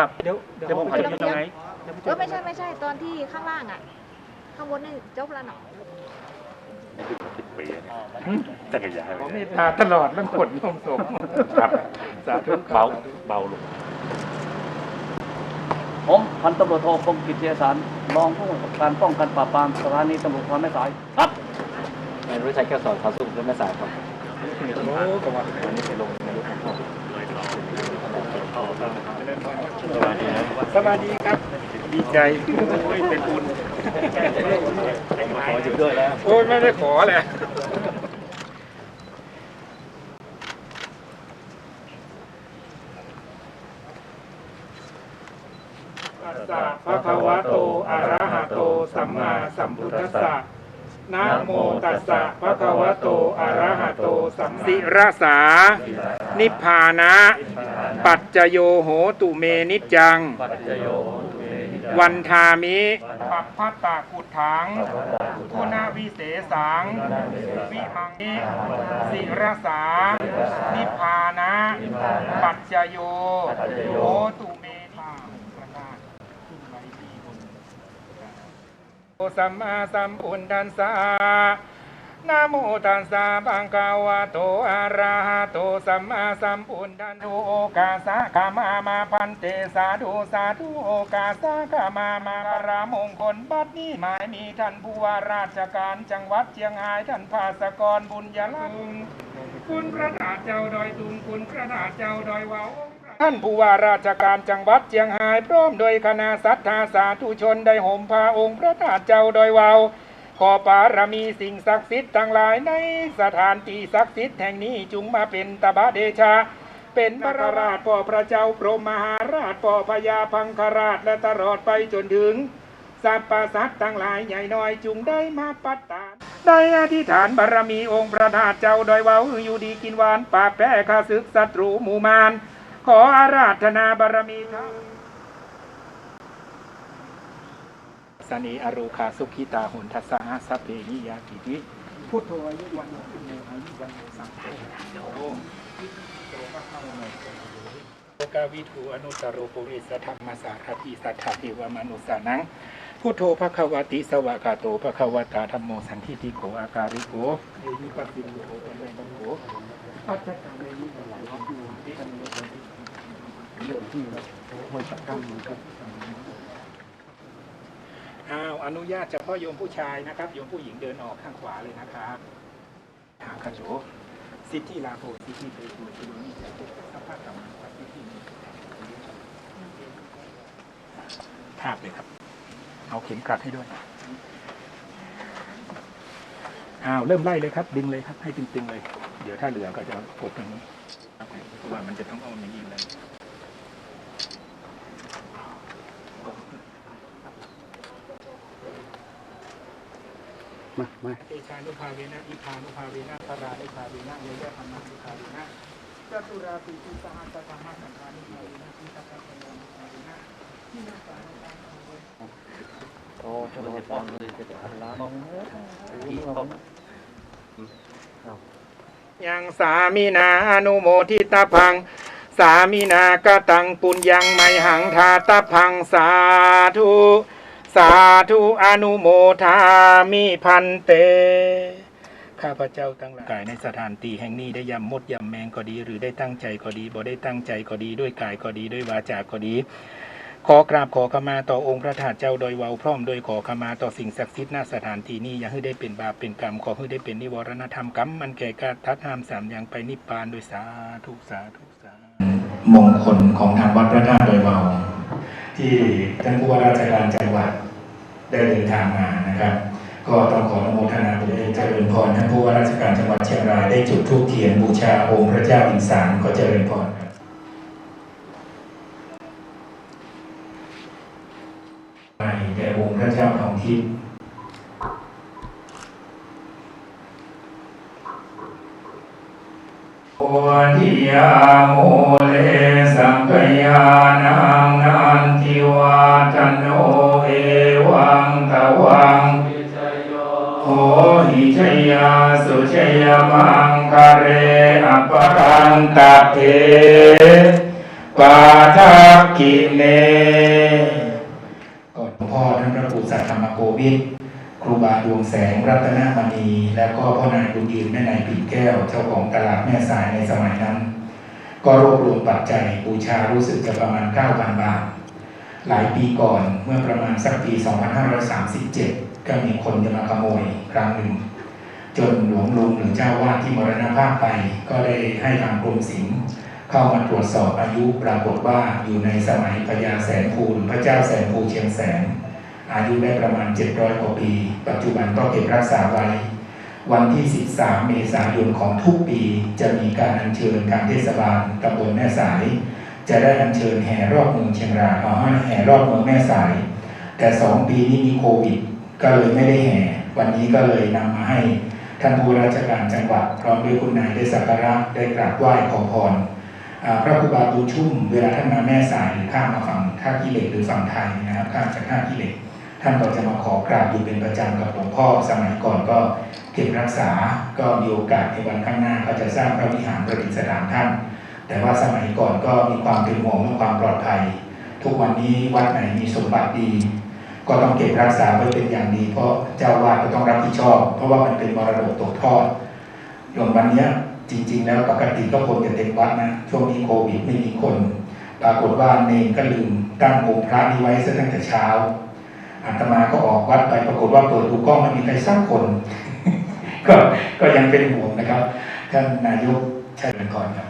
ครับเดี๋ยวเดี๋ยวผมขอเดี๋จะยวยืนตรงไหนเออไม่ใช่ไม่ใช่ตอนที่ข้างล่างอะ ข้างบนนี่จบแล้วเนาะสิบปีเนี่ยอืมจักรยานผมมีตาตลอดเรื่องขนโยมสมครับ สาธุเบาเบาลงผมพันตำรวจโทพงศ์กิจเจสารรองผู้กำกับการป้องกันปราบปรามสถานีตำรวจภูธรแม่สายครับนายรู้ชัยแก้วสอนขาวสุขและแม่สายครับโอ้กว่าวันนี้ไปลงในรถของพ่อ สวัสดีครับ ดีใจโอ้ยเป็นบุญขอจุดด้วยแล้ว โอ้ยไม่ได้ขอเลยตัสสะภะคะวะโต อะระหะโต สัมมาสัมพุทธัสสะนะโมตัสสะภะคะวะโต อะระหะโต สัมสิรสา นิพพานะ ปัจจโยโหตุเมนิจจัง วันทามิปัปพัตตากุฏถังกุณาวิเศษัง วิมังนิสิรสา นิพพานะ ปัจจโยโหตุเมนิประกาศขึ้นไว้ที่บนโอสัมมาสัมพุทธัสสะ นะโมตัสสะบังกาวะโตอะระหะโตสัมมาสัมพุทธัสสะโอกาสะขะมามาพันเตสาธุสาธุโอกาสะขะมามาปรามงคลบัดนี้หมายมีท่านผู้ว่าราชการจังหวัดเชียงรายท่านภาสกรบุญยลักษณ์คุณพระดาเจ้าดอยตุงคุณพระดาเจ้าดอยเวาท่านผู้ว่าราชการจังหวัดเชียงรายพร้อมโดยคณะสัทธาสาธุชนได้ห่มผ้าองค์พระธาตุเจ้าดอยเวา ขอปารมีสิ่งศักดิ์สิทธิ์ทั้งหลายในสถานที่ศักดิ์สิทธิ์แห่งนี้จุงมาเป็นตบะเดชา เป็นพระราชพ่อพระเจ้าพรหมมหาราชพ่อพญาพังคราชและตลอดไปจนถึงสรรพสัตว์ทั้งหลายใหญ่น้อยจุงได้มาปัตตานได้อธิษฐานบารมีองค์พระธาตุเจ้าดอยเว้าอยู่ดีกินหวานปราบแพ้ข้าศึกศัตรูหมู่มารขออาราธนาบารมีทั้ง สนีอรุคาสุขิตาหุนทัสสะสัพเพนิยาติติพุทโธอายุวันโนอายุวันโนสังโฆโอกาวิทูอนุตตรโรปุริสธรรมสารทิสัทธาเทวมนุสานังพุทโธภควติสวากาโตภควตาธรรมโมสันทิติโกอาการิโกเยนิปัสสิโกปัญญโกปัจจตังเวนิปัสสิโกที่ที่เรื่องที่เราห้อยตะกั้งครับ อ้าวอนุญาตเฉพาะโยมผู้ชายนะครับโยมผู้หญิงเดินออกข้างขวาเลยนะครับหาขโจสิทธิลาโภสิทธิเตโชชิโนิจตุสัพพะกัมมัสสิทธิภาพเลยครับ เอาเข็มกลัดให้ด้วยอ้าวเริ่มไล่เลยครับ ดึงเลยครับให้ตึงๆเลย เดี๋ยวถ้าเหลือก็จะกดตรงนี้เพราะว่ามันจะต้องเอาอย่างนี้เลย มามาเตชานุภาเวนะอิพานุภาเวนะปรานุภาเวนะเยยะธรรมานุภาเวนะจตุราปิตุสหัสธรรมะสังฆานุภาเวนะอิทัพพะโนนุภาเวนะที่นาสานุภาเวนะโอ้ชนบทฟองเลยจะพันล้านยังสามีนาอนุโมทิตาพัง สามีนากตังปุญญังไมหังทาตาพังสาธุ สาธุอนุโมทามิพันเต ข้าพเจ้าทั้งหลายกายในสถานที่แห่งนี้ได้ยำมดยำแมงก็ดี หรือได้ตั้งใจก็ดีบ่ได้ตั้งใจก็ดีด้วยกายก็ดีด้วยวาจาก็ดี ขอกราบขอขมาต่อองค์พระธาตุเจ้าโดยเว้าพร้อมโดยขอขมาต่อสิ่งศักดิ์สิทธิ์ณสถานที่นี้อย่าให้ได้เป็นบาปเป็นกรรมขอให้ได้เป็นนิวรณธรรมกรรมมันแก่การทัดห้ามสามอย่างไปนิพพานโดยสาธุสาธุสาธุมงคลของทางวัดพระธาตุโดยเว้า ที่ท่านผู้ว่าราชการจังหวัดได้เดินทางมานะครับ ก็ต้องขออนุโมทนาไปด้วยเจริญพรท่านผู้ว่าราชการจังหวัดเชียงรายได้จุดธูปเทียนบูชาองค์พระเจ้าอินสารก็เจริญพรครับไปแด่องค์พระเจ้าทองทิพย์โอทิยาโมเลสังกยานังนันทิ วาจันโนเอวังตะวังโหหิชยาสุชยมังคะเรอปรันตะเทปาทักขิเนก่อนหลวงพ่อท่านพระครูสัทธรรมโกวิทครูบาดวงแสงรัตนมณี แล้วก็พ่อนายบุญยืนแม่นายปิ่นแก้ว เจ้าของตลาดแม่สายในสมัยนั้น ก็รวบรวมปัจจัยบูชารู้สึกจะประมาณ 9,000 บาท หลายปีก่อนเมื่อประมาณสักปี 2537 ก็มีคนจะมาขโมยครั้งหนึ่ง จนหลวงลุงหรือเจ้าวาดที่มรณภาพไป ก็ได้ให้ทางกรมศิลป์เข้ามาตรวจสอบอายุปรากฏว่าอยู่ในสมัยพญาแสนภูหรือพระเจ้าแสนภูเชียงแสน อายุได้ประมาณ 700 กว่าปี ปัจจุบันก็เก็บรักษาไว้ วันที่ 13 เมษายนของทุกปีจะมีการอัญเชิญทางเทศบาลตำบลแม่สาย จะได้อัญเชิญแห่รอบเมืองเชียงรายเอาให้แห่รอบเมืองแม่สาย แต่สองปีนี้มีโควิด ก็เลยไม่ได้แห่ วันนี้ก็เลยนำมาให้ท่านผู้ราชการจังหวัดพร้อมด้วยคุณนายได้สักการะได้กราบไหว้ขอพรพระครูบาบุญชุ่มเวลาท่านมาแม่สายหรือข้ามมาฝั่งท่าขี้เหล็กหรือฝั่งไทยนะครับข้ามจากท่าขี้เหล็ก ท่านก็จะมาขอกราบอยู่เป็นประจำกับหลวงพ่อสมัยก่อนก็เก็บรักษาก็มีโอกาสในวันข้างหน้าก็จะสร้างพระวิหารประดิษฐานท่าน แต่ว่าสมัยก่อนก็มีความเป็นห่วงเรื่องความปลอดภัย ทุกวันนี้วัดไหนมีสมบัติดี ก็ต้องเก็บรักษาไว้เป็นอย่างดี เพราะเจ้าวาดก็ต้องรับผิดชอบ เพราะว่ามันเป็นมรดกตกทอดย่างวันนี้จริง ๆ แล้วปกติก็คนจะเต็มวัดนะช่วงนี้โควิดไม่มีคน ปรากฏว่าเนรก็ลืมตั้งองค์พระนี้ไว้ซะตั้งแต่เช้าอาตมาก็ออกวัดไปปรากฏว่าเปิดดูกล้องไม่มีใครสักคนก็ก็ยังเป็นห่วงนะครับ ท่านนายกชัยเริญกรครับ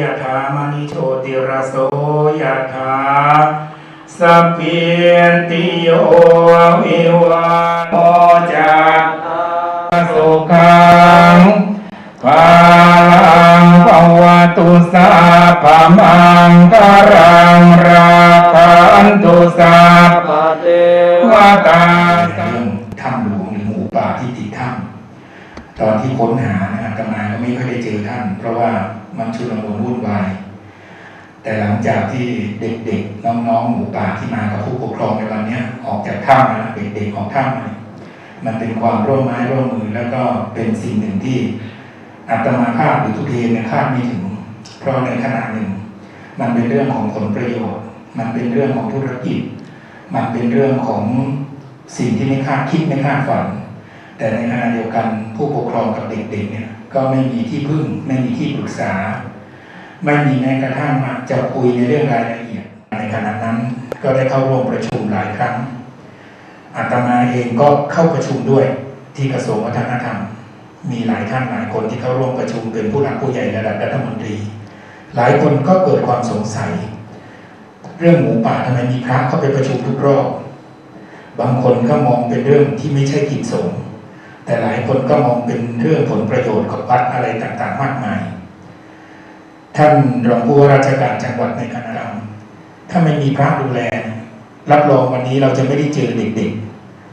ยะถามณิโชติระโสยะถาสัพพินติโยวิวัตโอจากสุขังภาลังภวตุสาพมังกรังราคันตุสาปาเตวาตาสังถ้ำหลวงหรือหมู่ป่าที่ติดถ้ำตอนที่ค้นหา ไม่ค่อยได้เจอท่าน เพราะว่ามันชุลมุนวุ่นวายแต่หลังจากที่เด็กๆ น้องๆหมู่ป่าที่มากับผู้ปกครองในวันนี้ออกจากถ้ำนะเด็กๆออกถ้ำมันเป็นความร่วมไม้ร่วมมือแล้วก็เป็นสิ่งหนึ่งที่อาตมาภาพหรือทุเทนเนี่ยคาดไม่ถึง เพราะในขณะหนึ่ง มันเป็นเรื่องของผลประโยชน์ มันเป็นเรื่องของธุรกิจ มันเป็นเรื่องของสิ่งที่ไม่คาดคิดไม่คาดฝัน แต่ในขณะเดียวกันผู้ปกครองกับเด็กๆเนี่ย ก็ไม่มีที่พึ่ง ไม่มีที่ปรึกษา ไม่มีแม้กระทั่งมาจะคุยในเรื่องรายละเอียดในขณะนั้น ก็ได้เข้าร่วมประชุมหลายครั้งอาตมาเองก็เข้าประชุมด้วยที่กระทรวงวัฒนธรรม มีหลายท่านหลายคนที่เข้าร่วมประชุมเป็นผู้หลักผู้ใหญ่ระดับรัฐมนตรี หลายคนก็เกิดความสงสัย เรื่องหมูป่าทำไมมีพระเข้าไปประชุมทุกรอบบางคนก็มองเป็นเรื่องที่ไม่ใช่กิจสงฆ์ แต่หลายคนก็มองเป็นเรื่องผลประโยชน์กับวัดอะไรต่างๆ มากมาย ท่านรองผู้ว่าราชการจังหวัดในคณะเราถ้าไม่มีพระดูแล รับรองวันนี้เราจะไม่ได้เจอเด็ก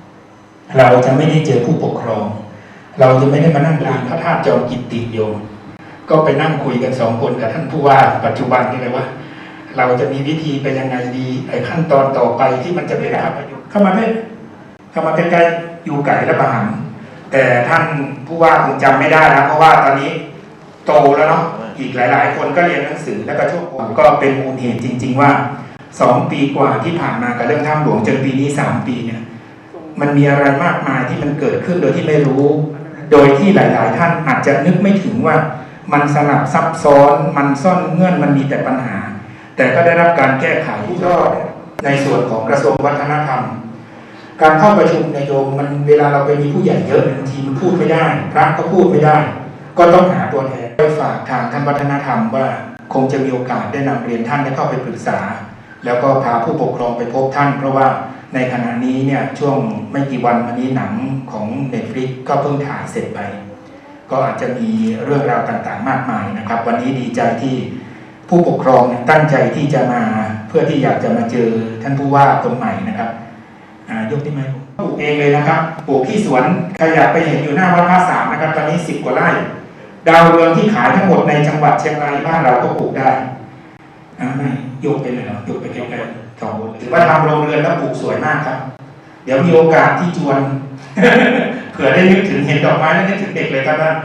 ๆ เราจะไม่ได้เจอผู้ปกครอง เราจะไม่ได้มานั่งลานพระธาตุจอมกิตติโยม ก็ไปนั่งคุยกันสองคนกับท่านผู้ว่าปัจจุบันนี่เลยว่า เราจะมีวิธีไปยังไงดีไอ้ขั้นตอนต่อไปที่มันจะเป็นภาประโยชน์เข้ามาได้เข้ามาใกล้ๆอยู่ไก่และประหาร แต่ท่านผู้ว่าคงจำไม่ได้นะเพราะว่าตอนนี้โตแล้วเนาะอีกหลาย ๆ คนก็เรียนหนังสือแล้วก็ช่วงผมก็เป็นมูลเหตุจริง ๆ ว่าสองปีกว่าที่ผ่านมากับเรื่องถ้ำหลวงจนปีนี้สามปีเนี่ย มันมีอะไรมากมายที่มันเกิดขึ้นโดยที่ไม่รู้ โดยที่หลาย ๆ ท่านอาจจะนึกไม่ถึงว่า มันสลับซับซ้อนมันซ่อนเงื่อนมันมีแต่ปัญหา แต่ก็ได้รับการแก้ไขก็ในส่วนของกระทรวงวัฒนธรรม การเข้าประชุมในยโยมมันเวลาเราไปมีผู้ใหญ่เยอะบางทีมันพูดไม่ได้พระก็พูดไม่ได้ ก็ต้องหาตัวแทนไปฝากทางท่านวัฒนธรรมว่า คงจะมีโอกาสได้นำเรียนท่านได้เข้าไปปรึกษา แล้วก็พาผู้ปกครองไปพบท่าน เพราะว่าในขณะนี้เนี่ยช่วงไม่กี่วันมานี้หนังของ Netflix ก็เพิ่งถ่ายเสร็จไป ก็อาจจะมีเรื่องราวต่างๆ มากมายนะครับ วันนี้ดีใจที่ผู้ปกครองตั้งใจที่จะมาเพื่อที่อยากจะมาเจอท่านผู้ว่าคนใหม่นะครับ ยกที่ไม้ผมปลูกเองเลยนะครับ ปลูกที่สวนขยับไปเห็นอยู่หน้าวัดพระสามนะครับ ตอนนี้สิบกว่าไร่ ดาวเรืองที่ขายทั้งหมดในจังหวัดเชียงรายบ้านเราก็ปลูกได้ไม่ยกไปเลยเหรอยกไปไกลๆสองบนถือว่าทำโรงเรือนแล้วปลูกสวยมากครับ เดี๋ยวมีโอกาสที่จวนเผื่อได้นึกถึงเห็นดอกไม้แล้วนึกถึงเด็กเลยครับท่าน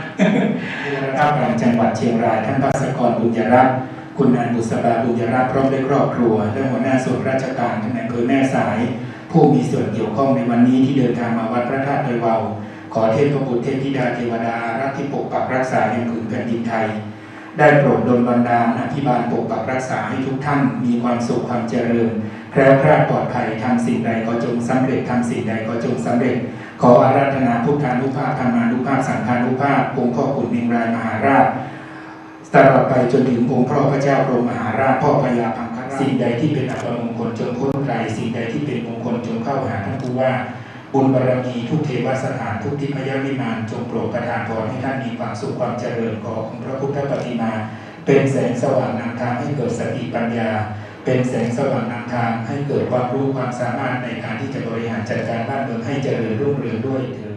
นะครับทางจังหวัดเชียงรายท่านภาสกรบุญยรัตน์คุณนายบุษบาบุญยรัตน์พร้อมด้วยครอบครัวและหัวหน้าส่วนราชการท่านนายอำเภอแม่สาย ผู้มีส่วนเกี่ยวข้องในวันนี้ที่เดินทางมาวัดพระธาตุดอยวาวขอเทพบุตรเทพธิดาเทวดารักที่ปกปักรักษาแห่งผืนแผ่นดินไทย ได้โปรดดลบันดาลอภิบาลปกปักรักษาให้ทุกท่านมีความสุขความเจริญแคล้วคลาดปลอดภัยทำสิ่งใดก็จงสำเร็จทำสิ่งใดก็จงสำเร็จ ขออาราธนาพุทธานุภาพธรรมานุภาพสังฆานุภาพองค์พ่อขุนเมงรายมหาราชตลอดไปจนถึงองค์พ่อพระเจ้าพรมมหาราชพ่อพญาพังคสิ่งใดที่เป็นอัปมงคลจงพ้นไกลสิ่งใดที่เป็นมงคล เข้าหาท่านผู้ว่าบุญบารมีทุกเทวสถานทุกทิพยวิมานจงโปรดประทานพรให้ท่านมีความสุขความเจริญขอองค์พระพุทธปฏิมา เป็นแสงสว่างนำทางให้เกิดสติปัญญา เป็นแสงสว่างนำทางให้เกิดความรู้ความสามารถในการที่จะบริหารจัดการบ้านเมืองให้เจริญรุ่งเรืองด้วยเถิด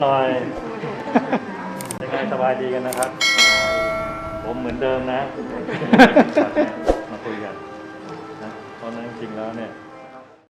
หน่อยยังไงสบายดีกันนะครับ ผมเหมือนเดิมนะ มาคุยกันนะเพราะนั้นจริงๆแล้วเนี่ย